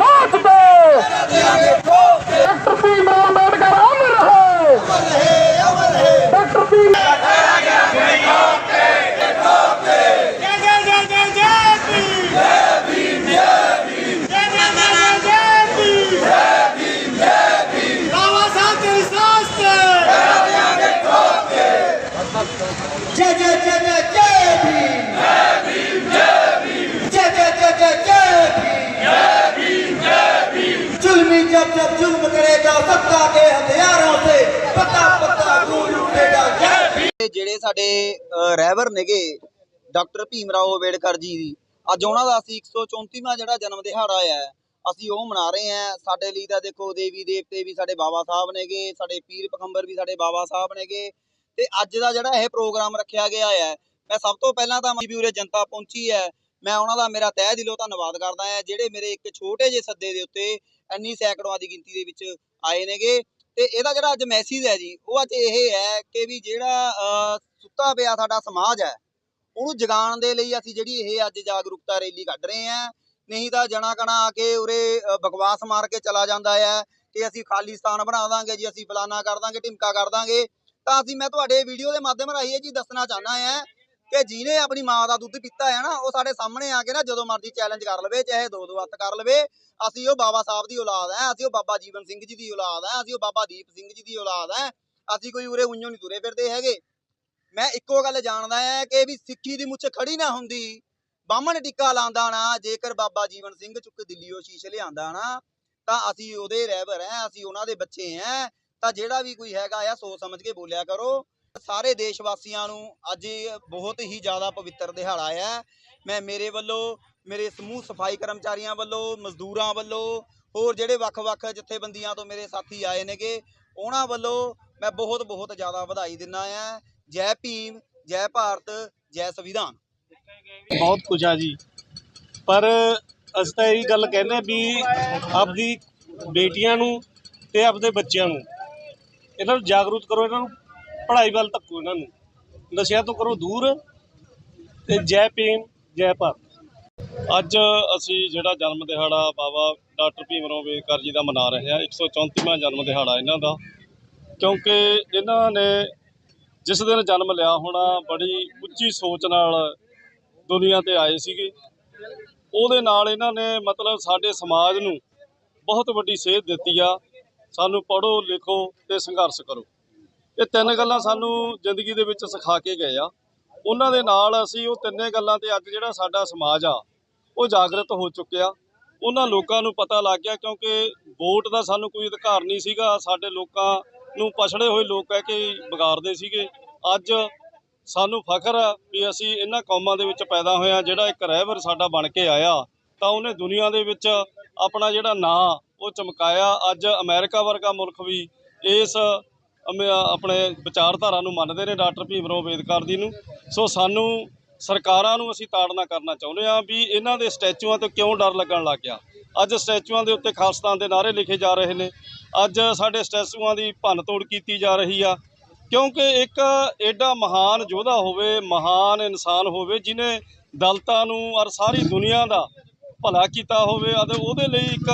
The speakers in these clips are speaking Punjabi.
साथ दो डॉक्टर भीमराव अम्बेडकर अमर है डॉक्टर भीमराव जय जय जय जय जय भीम जब जब जुल्म करेगा सत्ता के हथियारों से पता पता खून उठेगा ਜਿਹੜੇ ਸਾਡੇ ਰਹਿਬਰ ਨੇਗੇ, ਡਾਕਟਰ ਭੀਮ ਰਾਓ ਅੰਬੇਡਕਰ ਜੀ ਦੀ ਅੱਜ ਉਹਨਾਂ ਦਾ ਅਸੀਂ 134ਵਾਂ ਜਿਹੜਾ ਜਨਮ ਦਿਹਾੜਾ ਆ, ਅਸੀਂ ਉਹ ਮਨਾ ਰਹੇ ਆ। ਸਾਡੇ ਲਈ ਤਾਂ ਦੇਖੋ, ਦੇਵੀ ਦੇਵਤੇ ਵੀ ਸਾਡੇ ਬਾਬਾ ਸਾਹਿਬ ਨੇਗੇ, ਸਾਡੇ ਪੀਰ ਪਖੰਬਰ ਵੀ ਸਾਡੇ ਬਾਬਾ ਸਾਹਿਬ ਨੇਗੇ। ਤੇ ਅੱਜ ਦਾ ਜਿਹੜਾ ਇਹ ਪ੍ਰੋਗਰਾਮ ਰੱਖਿਆ ਗਿਆ ਹੈ ਮੈਂ ਸਭ ਤੋਂ ਪਹਿਲਾਂ ਤਾਂ ਮਜਬੂਰੇ ਜਨਤਾ ਪਹੁੰਚੀ ਹੈ ਮੈਂ ਉਹਨਾਂ ਦਾ ਮੇਰਾ ਤਹਿ ਦਿਲੋਂ ਧੰਨਵਾਦ ਕਰਦਾ ਹਾਂ, ਜਿਹੜੇ ਮੇਰੇ ਇੱਕ ਛੋਟੇ ਜਿਹੇ ਸੱਦੇ ਦੇ ਉੱਤੇ ਇੰਨੀ ਸੈਂਕੜੋਆਂ ਦੀ ਗਿਣਤੀ ਦੇ ਵਿੱਚ ਆਏ ਨੇਗੇ। ਤੇ ਇਹਦਾ ਜਿਹੜਾ ਅੱਜ ਮੈਸੇਜ ਹੈ ਜੀ, ਉਹ ਅੱਜ ਇਹ ਹੈ ਕਿ ਵੀ ਜਿਹੜਾ ਸੁੱਤਾ ਪਿਆ ਸਾਡਾ ਸਮਾਜ ਹੈ, ਉਹਨੂੰ ਜਗਾਉਣ ਦੇ ਲਈ ਅਸੀਂ ਜਿਹੜੀ ਇਹ ਅੱਜ ਜਾਗਰੂਕਤਾ ਰੈਲੀ ਕੱਢ ਰਹੇ ਹਾਂ। ਨਹੀਂ ਤਾਂ ਜਣਾ ਕਣਾ ਆ ਕੇ ਉਰੇ ਬਕਵਾਸ ਮਾਰ ਕੇ ਚਲਾ ਜਾਂਦਾ ਹੈ ਕਿ ਅਸੀਂ ਖਾਲਿਸਤਾਨ ਬਣਾ ਦਾਂਗੇ ਜੀ, ਅਸੀਂ ਫਲਾਨਾ ਕਰ ਦਾਂਗੇ, ਢਿਮਕਾ ਕਰ ਦਾਂਗੇ। ਤਾਂ ਅਸੀਂ ਮੈਂ ਤੁਹਾਡੇ ਵੀਡੀਓ ਦੇ ਮਾਧਿਅਮ ਰਾਹੀਂ ਇਹ ਜੀ ਦੱਸਣਾ ਚਾਹਨਾ ਹੈ ਕਿ ਜਿਹਨੇ ਆਪਣੀ ਮਾਂ ਦਾ ਦੁੱਧ ਪੀਤਾ ਹੈ ਨਾ, ਉਹ ਸਾਡੇ ਸਾਹਮਣੇ ਆ ਕੇ ਨਾ ਜਦੋਂ ਮਰਜ਼ੀ ਚੈਲੰਜ ਕਰ ਲਵੇ, ਚਾਹੇ ਦੋ ਦੋ ਹੱਥ ਕਰ ਲਵੇ। ਅਸੀਂ ਉਹ ਬਾਬਾ ਸਾਹਿਬ ਦੀ ਔਲਾਦ ਹੈ, ਅਸੀਂ ਉਹ ਬਾਬਾ ਜੀਵਨ ਸਿੰਘ ਜੀ ਦੀ ਔਲਾਦ ਹੈ, ਅਸੀਂ ਉਹ ਬਾਬਾ ਦੀਪ ਸਿੰਘ ਜੀ ਦੀ ਔਲਾਦ ਹੈ। ਅਸੀਂ ਕੋਈ ਉਰੇ ਉਈਓ ਨਹੀਂ ਤੁਰੇ ਫਿਰਦੇ ਹੈਗੇ। ਮੈਂ ਇੱਕੋ ਗੱਲ ਜਾਣਦਾ ਹੈ ਕਿ ਵੀ ਸਿੱਖੀ ਦੀ ਮੁੱਛ ਖੜੀ ਨਾ ਹੁੰਦੀ, ਬਾਹਮਣ ਟਿੱਕਾ ਲਾਂਦਾ ਨਾ, ਜੇਕਰ ਬਾਬਾ ਜੀਵਨ ਸਿੰਘ ਚੁੱਕ ਦਿੱਲੀਓ ਸ਼ੀਸ਼ ਲਿਆਂਦਾ ਨਾ, ਤਾਂ ਅਸੀਂ ਉਹਦੇ ਰਹਿਬਰ ਹੈ, ਅਸੀਂ ਉਹਨਾਂ ਦੇ ਬੱਚੇ ਹੈ। ਤਾਂ ਜਿਹੜਾ ਵੀ ਕੋਈ ਹੈਗਾ ਆ, ਸੋਚ ਸਮਝ ਕੇ ਬੋਲਿਆ ਕਰੋ। ਸਾਰੇ ਦੇਸ਼ ਵਾਸੀਆਂ ਨੂੰ ਅੱਜ ਬਹੁਤ ਹੀ ਜ਼ਿਆਦਾ ਪਵਿੱਤਰ ਦਿਹਾੜਾ ਹੈ ਮੈਂ ਮੇਰੇ ਵੱਲੋਂ, ਮੇਰੇ ਸਮੂਹ ਸਫ਼ਾਈ ਕਰਮਚਾਰੀਆਂ ਵੱਲੋਂ, ਮਜ਼ਦੂਰਾਂ ਵੱਲੋਂ, ਹੋਰ ਜਿਹੜੇ ਵੱਖ-ਵੱਖ ਜਥੇਬੰਦੀਆਂ ਤੋਂ ਮੇਰੇ ਸਾਥੀ ਆਏ ਨੇਗੇ, ਉਹਨਾਂ ਵੱਲੋਂ ਮੈਂ ਬਹੁਤ ਬਹੁਤ ਜ਼ਿਆਦਾ ਵਧਾਈ ਦਿੰਦਾ ਆ। ਜੈ ਭੀਮ, ਜੈ ਭਾਰਤ, ਜੈ ਸੰਵਿਧਾਨ। ਬਹੁਤ ਕੁਝ ਆ ਜੀ। ਪਰ ਅਸੀਂ ਤਾਂ ਇਹ ਗੱਲ ਕਹਿੰਦੇ ਵੀ ਆਪਦੀ ਬੇਟੀਆਂ ਨੂੰ ਤੇ ਆਪਦੇ ਬੱਚਿਆਂ ਨੂੰ ਇਹਨਾਂ ਨੂੰ ਜਾਗਰੂਕ ਕਰੋ, ਇਹਨਾਂ ਨੂੰ ਪੜ੍ਹਾਈ ਵੱਲ ਧੱਕੋ ਇਹਨਾਂ ਨੂੰ। ਨਸ਼ਿਆਂ ਤੋਂ ਕਰੋ ਦੂਰ ਤੇ ਜੈ ਭੀਮ, ਜੈ ਭਾਰਤ। ਅੱਜ ਅਸੀਂ ਜਿਹੜਾ ਜਨਮ ਦਿਹਾੜਾ ਬਾਬਾ ਡਾਕਟਰ ਭੀਮ ਰਾਓ ਅੰਬੇਦਕਰ ਜੀ ਦਾ ਮਨਾ ਰਹੇ ਹਾਂ 134ਵਾਂ ਜਨਮ ਦਿਹਾੜਾ ਇਹਨਾਂ ਦਾ। ਕਿਉਂਕਿ ਇਹਨਾਂ ਨੇ ਜਿਸ ਦਿਨ ਜਨਮ ਲਿਆ ਹੋਣਾ, ਬੜੀ ਉੱਚੀ ਸੋਚ ਨਾਲ ਦੁਨੀਆ ਤੇ ਆਏ ਸੀਗੇ। ਉਹਦੇ ਨਾਲ ਇਹਨਾਂ ਨੇ ਮਤਲਬ ਸਾਡੇ ਸਮਾਜ ਨੂੰ ਬਹੁਤ ਵੱਡੀ ਸੇਧ ਦਿੱਤੀ ਆ। ਸਾਨੂੰ ਪੜ੍ਹੋ, ਲਿਖੋ ਤੇ ਸੰਘਰਸ਼ ਕਰੋ। ਇਹ ਤਿੰਨ ਗੱਲਾਂ ਸਾਨੂੰ ਜ਼ਿੰਦਗੀ ਦੇ ਵਿੱਚ ਸਿਖਾ ਕੇ ਗਏ ਆ। ਉਹਨਾਂ ਦੇ ਨਾਲ ਅਸੀਂ ਉਹ ਤਿੰਨੇ ਗੱਲਾਂ ਤੇ ਅੱਜ ਜਿਹੜਾ ਸਾਡਾ ਸਮਾਜ ਆ, ਉਹ ਜਾਗਰਤ ਹੋ ਚੁੱਕਿਆ। ਉਹਨਾਂ ਲੋਕਾਂ ਨੂੰ ਪਤਾ ਲੱਗ ਗਿਆ ਕਿਉਂਕਿ ਵੋਟ ਦਾ ਸਾਨੂੰ ਕੋਈ ਅਧਿਕਾਰ ਨਹੀਂ ਸੀਗਾ। ਸਾਡੇ ਲੋਕਾਂ ਨੂੰ ਪਛੜੇ ਹੋਏ ਲੋਕ ਕਹਿ ਕੇ ਵਿਗਾੜਦੇ ਸੀਗੇ। ਅੱਜ ਸਾਨੂੰ ਫਖਰ ਆ ਵੀ ਅਸੀਂ ਇਹਨਾਂ ਕੌਮਾਂ ਦੇ ਵਿੱਚ ਪੈਦਾ ਹੋਏ ਆ। ਜਿਹੜਾ ਇੱਕ ਰਹਿਬਰ ਸਾਡਾ ਬਣ ਕੇ ਆਇਆ, ਤਾਂ ਉਹਨੇ ਦੁਨੀਆ ਦੇ ਵਿੱਚ ਆਪਣਾ ਜਿਹੜਾ ਨਾਂ ਉਹ ਚਮਕਾਇਆ। ਅੱਜ ਅਮਰੀਕਾ ਵਰਗਾ ਮੁਲਕ ਵੀ ਇਸ ਆਪਣੇ ਵਿਚਾਰਧਾਰਾ ਨੂੰ ਮੰਨਦੇ ਨੇ ਡਾਕਟਰ ਭੀਮ ਰਾਓ ਅੰਬੇਦਕਰ ਦੀ ਨੂੰ। ਸੋ ਸਾਨੂੰ ਸਰਕਾਰਾਂ ਨੂੰ ਅਸੀਂ ਤਾੜਨਾ ਕਰਨਾ ਚਾਹੁੰਦੇ ਆ ਵੀ ਇਹਨਾਂ ਦੇ ਸਟੈਚੂਆਂ ਤੋਂ ਕਿਉਂ ਡਰ ਲੱਗਣ ਲੱਗ ਗਿਆ। ਅੱਜ ਸਟੈਚੂਆਂ ਦੇ ਉੱਤੇ ਖਾਲਸਤਾਨ ਦੇ ਨਾਅਰੇ ਲਿਖੇ ਜਾ ਰਹੇ ਨੇ। ਅੱਜ ਸਾਡੇ ਸਟੈਚੂਆਂ ਦੀ ਭੰਨ ਤੋੜ ਕੀਤੀ ਜਾ ਰਹੀ ਆ। ਕਿਉਂਕਿ ਇੱਕ ਐਡਾ ਮਹਾਨ ਯੋਧਾ ਹੋਵੇ, ਮਹਾਨ ਇਨਸਾਨ ਹੋਵੇ ਜਿਨੇ ਦਲਤਾਂ ਨੂੰ ਔਰ ਸਾਰੀ ਦੁਨੀਆ ਦਾ ਭਲਾ ਕੀਤਾ ਹੋਵੇ, ਅਤੇ ਉਹਦੇ ਲਈ ਇੱਕ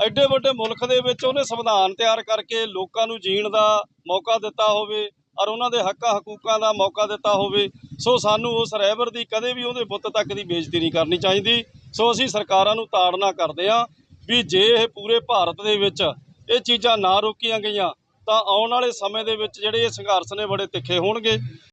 ਐਡੇ ਵੱਡੇ ਮੁਲਕ ਦੇ ਵਿੱਚ ਉਹਨੇ ਸੰਵਿਧਾਨ ਤਿਆਰ ਕਰਕੇ ਲੋਕਾਂ ਨੂੰ ਜੀਣ ਦਾ ਮੌਕਾ ਦਿੱਤਾ ਹੋਵੇ ਔਰ ਉਹਨਾਂ ਦੇ ਹੱਕਾਂ ਹਕੂਕਾਂ ਦਾ ਮੌਕਾ ਦਿੱਤਾ ਹੋਵੇ, ਸੋ ਸਾਨੂੰ ਉਸ ਰਹਿਬਰ ਦੀ ਕਦੇ ਵੀ ਉਹਦੇ ਬੁੱਤ ਤੱਕ ਦੀ ਬੇਇੱਜ਼ਤੀ ਨਹੀਂ ਕਰਨੀ ਚਾਹੀਦੀ। ਸੋ ਅਸੀਂ ਸਰਕਾਰਾਂ ਨੂੰ ਤਾੜਨਾ ਕਰਦੇ ਹਾਂ ਵੀ ਜੇ ਇਹ ਪੂਰੇ ਭਾਰਤ ਦੇ ਵਿੱਚ ਇਹ ਚੀਜ਼ਾਂ ਨਾ ਰੋਕੀਆਂ ਗਈਆਂ, ਤਾਂ ਆਉਣ ਵਾਲੇ ਸਮੇਂ ਦੇ ਵਿੱਚ ਜਿਹੜੇ ਇਹ ਸੰਘਰਸ਼ ਨੇ ਬੜੇ ਤਿੱਖੇ ਹੋਣਗੇ।